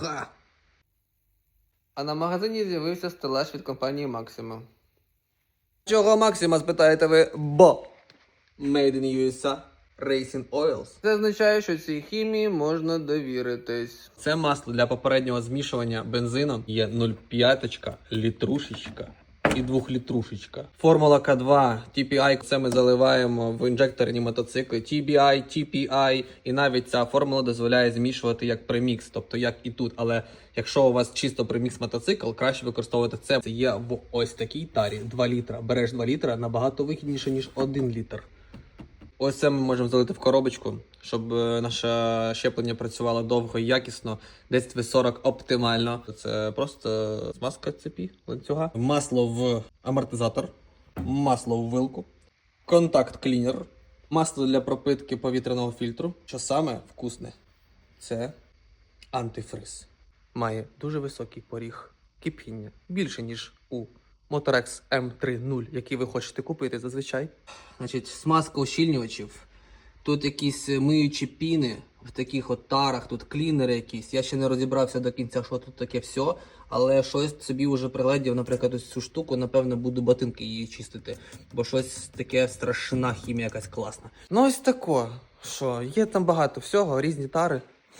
Ха. А на магазині з'явився стелаж від компанії Maxima. Чого Maxima, спитаєте ви? Бо Made in USA Racing Oils. Це означає, що цій хімії можна довіритись. Це масло для попереднього змішування бензином є 0,5 літрушечка і 2 літрушечка. Формула К2, TPI, це ми заливаємо в інжекторні мотоцикли. TBI, TPI, і навіть ця формула дозволяє змішувати як премікс, тобто як і тут. Але якщо у вас чисто премікс мотоцикл, краще використовувати це. Це є в ось такій тарі 2 літра. Береш 2 літра набагато вигідніше, ніж 1 літр. Ось це ми можемо залити в коробочку, щоб е, наше щеплення працювало довго і якісно. 10 40 оптимально. Це просто змазка цепі ланцюга. Масло в амортизатор, масло в вилку, контакт клінер, масло для пропитки повітряного фільтру. Що саме вкусне? Це антифриз. Має дуже високий поріг кипіння, більше ніж у Motorex M30, який ви хочете купити зазвичай. Значить, смазка ущільнювачів. Тут якісь е, миючі піни в таких от тарах, тут клінери якісь. Я ще не розібрався до кінця, що тут таке все. Але щось собі вже приледів, наприклад, ось цю штуку, напевно, буду ботинки її чистити. Бо щось таке страшна хімія якась класна. Ну ось тако. Що, є там багато всього, різні тари.